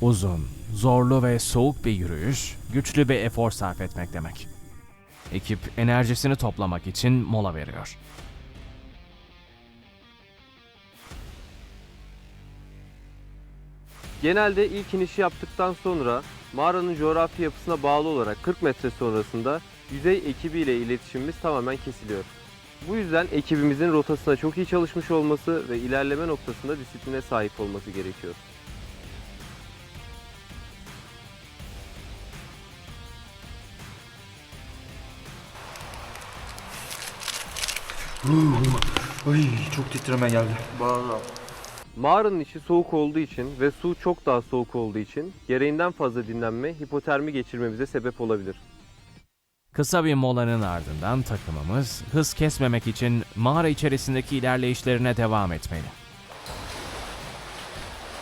Uzun, zorlu ve soğuk bir yürüyüş, güçlü bir efor sarf etmek demek. Ekip enerjisini toplamak için mola veriyor. Genelde ilk inişi yaptıktan sonra mağaranın coğrafi yapısına bağlı olarak 40 metre sonrasında yüzey ekibiyle iletişimimiz tamamen kesiliyor. Bu yüzden ekibimizin rotasına çok iyi çalışmış olması ve ilerleme noktasında disipline sahip olması gerekiyor. Ay çok titreme geldi. Mağaranın içi soğuk olduğu için ve su çok daha soğuk olduğu için gereğinden fazla dinlenme hipotermi geçirmemize sebep olabilir. Kısa bir molanın ardından takımımız hız kesmemek için mağara içerisindeki ilerleyişlerine devam etmeli.